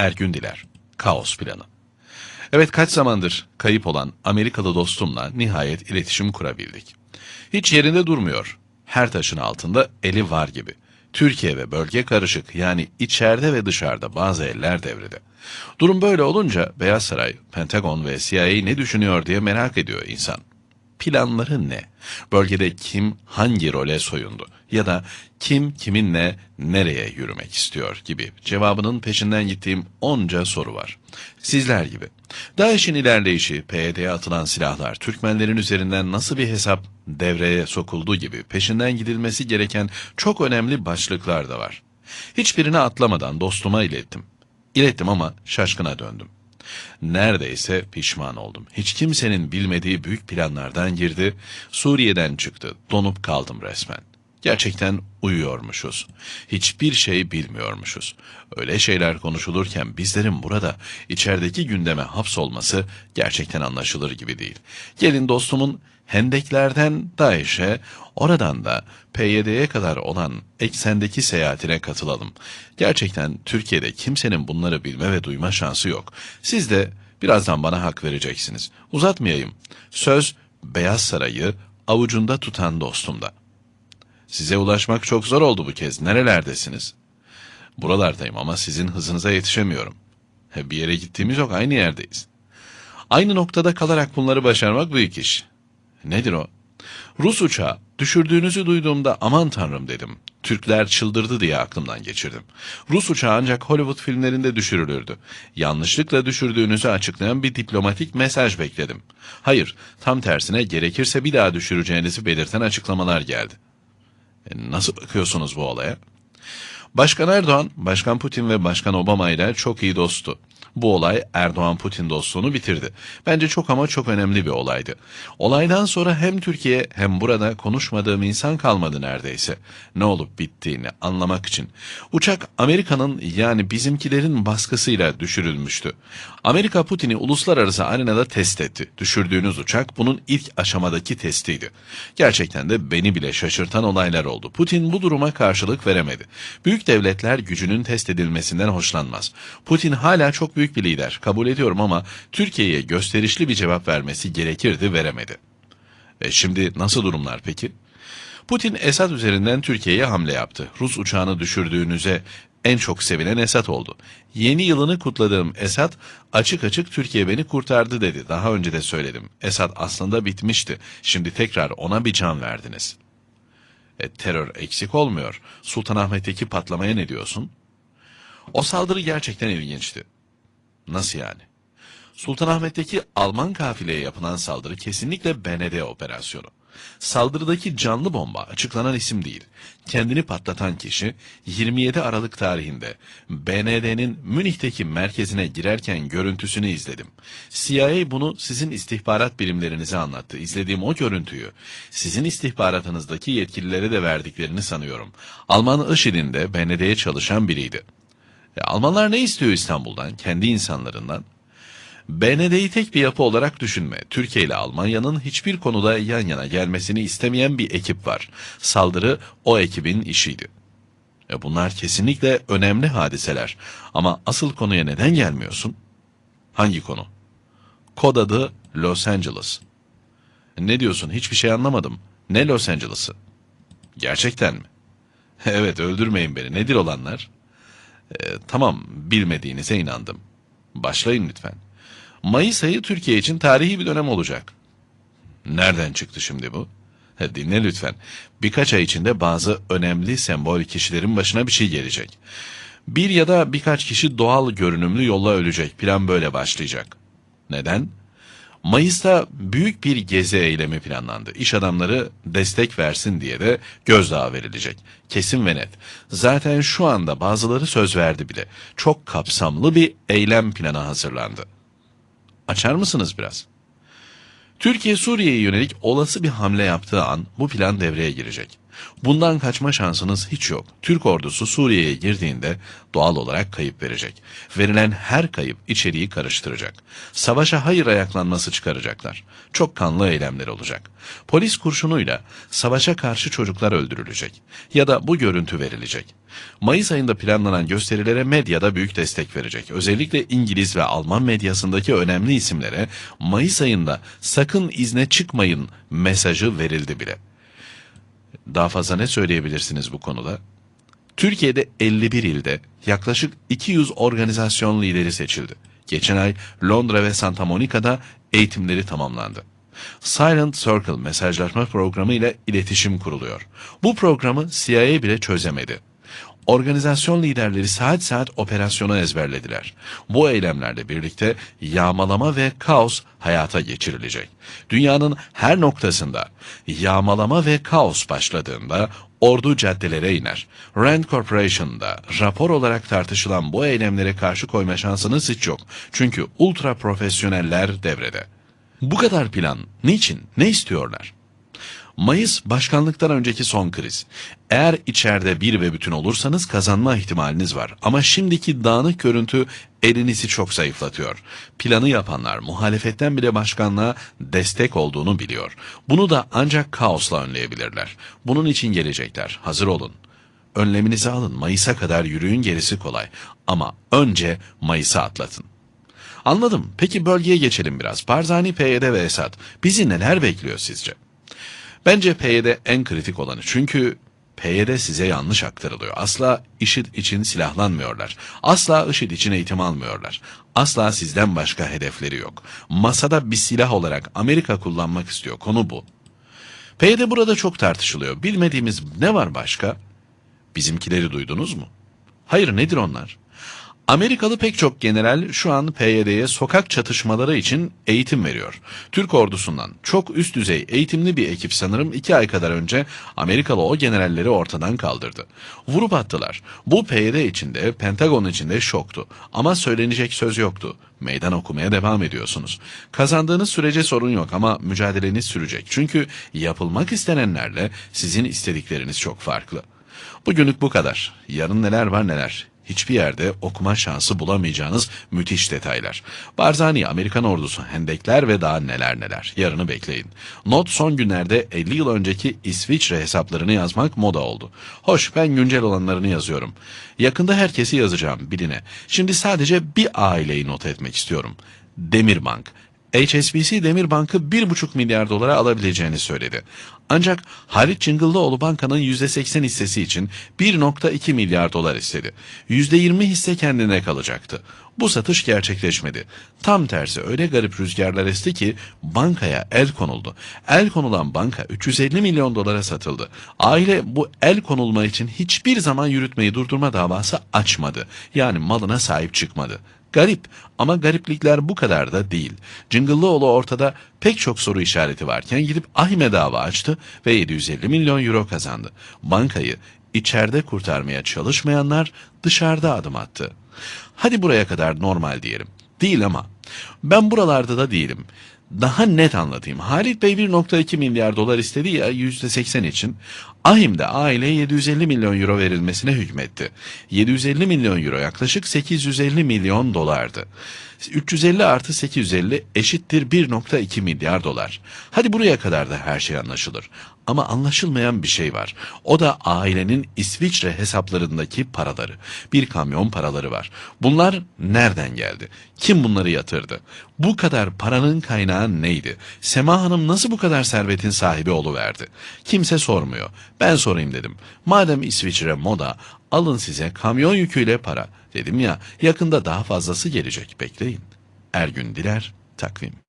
Ergün Diler. Kaos planı. Evet kaç zamandır kayıp olan Amerikalı dostumla nihayet iletişim kurabildik. Hiç yerinde durmuyor. Her taşın altında eli var gibi. Türkiye ve bölge karışık yani içeride ve dışarıda bazı eller devrede. Durum böyle olunca Beyaz Saray, Pentagon ve CIA ne düşünüyor diye merak ediyor insan. Planları ne? Bölgede kim hangi role soyundu? Ya da kim kiminle nereye yürümek istiyor gibi cevabının peşinden gittiğim onca soru var. Sizler gibi. DAEŞ'in ilerleyişi, PYD'ye atılan silahlar, Türkmenlerin üzerinden nasıl bir hesap devreye sokuldu gibi peşinden gidilmesi gereken çok önemli başlıklar da var. Hiçbirini atlamadan dostuma ilettim. İlettim ama şaşkına döndüm. Neredeyse pişman oldum. Hiç kimsenin bilmediği büyük planlardan girdi, Suriye'den çıktı, donup kaldım resmen. Gerçekten uyuyormuşuz. Hiçbir şey bilmiyormuşuz. Öyle şeyler konuşulurken bizlerin burada içerideki gündeme hapsolması gerçekten anlaşılır gibi değil. Gelin dostumun Hendeklerden DAEŞ'e, oradan da PYD'ye kadar olan eksendeki seyahatine katılalım. Gerçekten Türkiye'de kimsenin bunları bilme ve duyma şansı yok. Siz de birazdan bana hak vereceksiniz. Uzatmayayım. Söz Beyaz Saray'ı avucunda tutan dostumda. Size ulaşmak çok zor oldu bu kez. Nerelerdesiniz? Buralardayım ama sizin hızınıza yetişemiyorum. Bir yere gittiğimiz yok, aynı yerdeyiz. Aynı noktada kalarak bunları başarmak büyük iş. Nedir o? Rus uçağı düşürdüğünüzü duyduğumda aman tanrım dedim. Türkler çıldırdı diye aklımdan geçirdim. Rus uçağı ancak Hollywood filmlerinde düşürülürdü. Yanlışlıkla düşürdüğünüzü açıklayan bir diplomatik mesaj bekledim. Hayır, tam tersine gerekirse bir daha düşüreceğinizi belirten açıklamalar geldi. E, nasıl bakıyorsunuz bu olaya? Başkan Erdoğan, Başkan Putin ve Başkan Obama ile çok iyi dostu. Bu olay Erdoğan-Putin dostluğunu bitirdi. Bence çok ama çok önemli bir olaydı. Olaydan sonra hem Türkiye hem burada konuşmadığım insan kalmadı neredeyse. Ne olup bittiğini anlamak için. Uçak Amerika'nın yani bizimkilerin baskısıyla düşürülmüştü. Amerika Putin'i uluslararası arenada test etti. Düşürdüğünüz uçak bunun ilk aşamadaki testiydi. Gerçekten de beni bile şaşırtan olaylar oldu. Putin bu duruma karşılık veremedi. Büyük devletler gücünün test edilmesinden hoşlanmaz. Putin hala çok büyük bir lider, kabul ediyorum ama Türkiye'ye gösterişli bir cevap vermesi gerekirdi, veremedi. E şimdi nasıl durumlar peki? Putin Esad üzerinden Türkiye'ye hamle yaptı. Rus uçağını düşürdüğünüze en çok sevinen Esad oldu. Yeni yılını kutladığım Esad açık açık Türkiye beni kurtardı dedi. Daha önce de söyledim. Esad aslında bitmişti. Şimdi tekrar ona bir can verdiniz. E, terör eksik olmuyor. Sultanahmet'teki patlamaya ne diyorsun? O saldırı gerçekten ilginçti. Nasıl yani? Sultanahmet'teki Alman kafileye yapılan saldırı kesinlikle BND operasyonu. Saldırıdaki canlı bomba açıklanan isim değil. Kendini patlatan kişi 27 Aralık tarihinde BND'nin Münih'teki merkezine girerken görüntüsünü izledim. CIA bunu sizin istihbarat birimlerinize anlattı. İzlediğim o görüntüyü sizin istihbaratınızdaki yetkililere de verdiklerini sanıyorum. Alman IŞİD'in de BND'ye çalışan biriydi. E, Almanlar ne istiyor İstanbul'dan, kendi insanlarından? BND'yi tek bir yapı olarak düşünme. Türkiye ile Almanya'nın hiçbir konuda yan yana gelmesini istemeyen bir ekip var. Saldırı o ekibin işiydi. E bunlar kesinlikle önemli hadiseler. Ama asıl konuya neden gelmiyorsun? Hangi konu? Kod adı Los Angeles. Ne diyorsun? Hiçbir şey anlamadım. Ne Los Angeles'ı? Gerçekten mi? evet öldürmeyin beni. Nedir olanlar? E, tamam bilmediğinize inandım. Başlayın lütfen. Mayıs ayı Türkiye için tarihi bir dönem olacak. Nereden çıktı şimdi bu? Dinle lütfen. Birkaç ay içinde bazı önemli sembol kişilerin başına bir şey gelecek. Bir ya da birkaç kişi doğal görünümlü yolla ölecek. Plan böyle başlayacak. Neden? Mayıs'ta büyük bir gezi eylemi planlandı. İş adamları destek versin diye de gözdağı verilecek. Kesin ve net. Zaten şu anda bazıları söz verdi bile. Çok kapsamlı bir eylem planı hazırlandı. Açar mısınız biraz? Türkiye Suriye'ye yönelik olası bir hamle yaptığı an bu plan devreye girecek. Bundan kaçma şansınız hiç yok. Türk ordusu Suriye'ye girdiğinde doğal olarak kayıp verecek. Verilen her kayıp içeriği karıştıracak. Savaşa hayır ayaklanması çıkaracaklar. Çok kanlı eylemler olacak. Polis kurşunuyla savaşa karşı çocuklar öldürülecek. Ya da bu görüntü verilecek. Mayıs ayında planlanan gösterilere medyada büyük destek verecek. Özellikle İngiliz ve Alman medyasındaki önemli isimlere Mayıs ayında sakın izne çıkmayın mesajı verildi bile. Daha fazla ne söyleyebilirsiniz bu konuda? Türkiye'de 51 ilde yaklaşık 200 organizasyon lideri seçildi. Geçen ay Londra ve Santa Monica'da eğitimleri tamamlandı. Silent Circle mesajlaşma programı ile iletişim kuruluyor. Bu programı CIA bile çözemedi. Organizasyon liderleri saat saat operasyonu ezberlediler. Bu eylemlerle birlikte yağmalama ve kaos hayata geçirilecek. Dünyanın her noktasında yağmalama ve kaos başladığında ordu caddelere iner. Rand Corporation'da rapor olarak tartışılan bu eylemlere karşı koyma şansınız hiç yok. Çünkü ultra profesyoneller devrede. Bu kadar plan niçin? Ne istiyorlar? Mayıs başkanlıktan önceki son kriz. Eğer içeride bir ve bütün olursanız kazanma ihtimaliniz var. Ama şimdiki dağınık görüntü elinizi çok zayıflatıyor. Planı yapanlar muhalefetten bile başkanlığa destek olduğunu biliyor. Bunu da ancak kaosla önleyebilirler. Bunun için gelecekler. Hazır olun. Önleminizi alın. Mayıs'a kadar yürüyün gerisi kolay. Ama önce Mayıs'ı atlatın. Anladım. Peki bölgeye geçelim biraz. Barzani, PYD ve Esad. Bizi neler bekliyor sizce? Bence PYD en kritik olanı. Çünkü PYD size yanlış aktarılıyor. Asla IŞİD için silahlanmıyorlar. Asla IŞİD için eğitim almıyorlar. Asla sizden başka hedefleri yok. Masada bir silah olarak Amerika kullanmak istiyor. Konu bu. PYD burada çok tartışılıyor. Bilmediğimiz ne var başka? Bizimkileri duydunuz mu? Hayır nedir onlar? Amerikalı pek çok general şu an PYD'ye sokak çatışmaları için eğitim veriyor. Türk ordusundan çok üst düzey eğitimli bir ekip sanırım iki ay kadar önce Amerikalı o generalleri ortadan kaldırdı. Vurup attılar. Bu PYD içinde, Pentagon içinde şoktu. Ama söylenecek söz yoktu. Meydan okumaya devam ediyorsunuz. Kazandığınız sürece sorun yok ama mücadeleniz sürecek. Çünkü yapılmak istenenlerle sizin istedikleriniz çok farklı. Bugünlük bu kadar. Yarın neler var neler hiçbir yerde okuma şansı bulamayacağınız müthiş detaylar. Barzani, Amerikan ordusu, hendekler ve daha neler neler. Yarını bekleyin. Not son günlerde 50 yıl önceki İsviçre hesaplarını yazmak moda oldu. Hoş ben güncel olanlarını yazıyorum. Yakında herkesi yazacağım biline. Şimdi sadece bir aileyi not etmek istiyorum. Demirbank. HSBC Demirbank'ı 1,5 milyar dolara alabileceğini söyledi. Ancak Halit Çıngıllıoğlu bankanın %80 hissesi için 1,2 milyar dolar istedi. %20 hisse kendine kalacaktı. Bu satış gerçekleşmedi. Tam tersi öyle garip rüzgarlar esti ki bankaya el konuldu. El konulan banka 350 milyon dolara satıldı. Aile bu el konulma için hiçbir zaman yürütmeyi durdurma davası açmadı. Yani malına sahip çıkmadı. Garip ama gariplikler bu kadar da değil. Cıngıllıoğlu ortada pek çok soru işareti varken gidip Ahime dava açtı ve 750 milyon euro kazandı. Bankayı içeride kurtarmaya çalışmayanlar dışarıda adım attı. Hadi buraya kadar normal diyelim. Değil ama ben buralarda da değilim. Daha net anlatayım. Halit Bey 1.2 milyar dolar istedi ya %80 için. Ahim'de aileye 750 milyon euro verilmesine hükmetti. 750 milyon euro yaklaşık 850 milyon dolardı. 350 artı 850 eşittir 1.2 milyar dolar. Hadi buraya kadar da her şey anlaşılır. Ama anlaşılmayan bir şey var. O da ailenin İsviçre hesaplarındaki paraları. Bir kamyon paraları var. Bunlar nereden geldi? Kim bunları yatırdı? Bu kadar paranın kaynağı neydi? Sema Hanım nasıl bu kadar servetin sahibi oluverdi? Kimse sormuyor. Ben sorayım dedim. Madem İsviçre moda, alın size kamyon yüküyle para. Dedim ya yakında daha fazlası gelecek bekleyin. Ergün Diler, Takvim.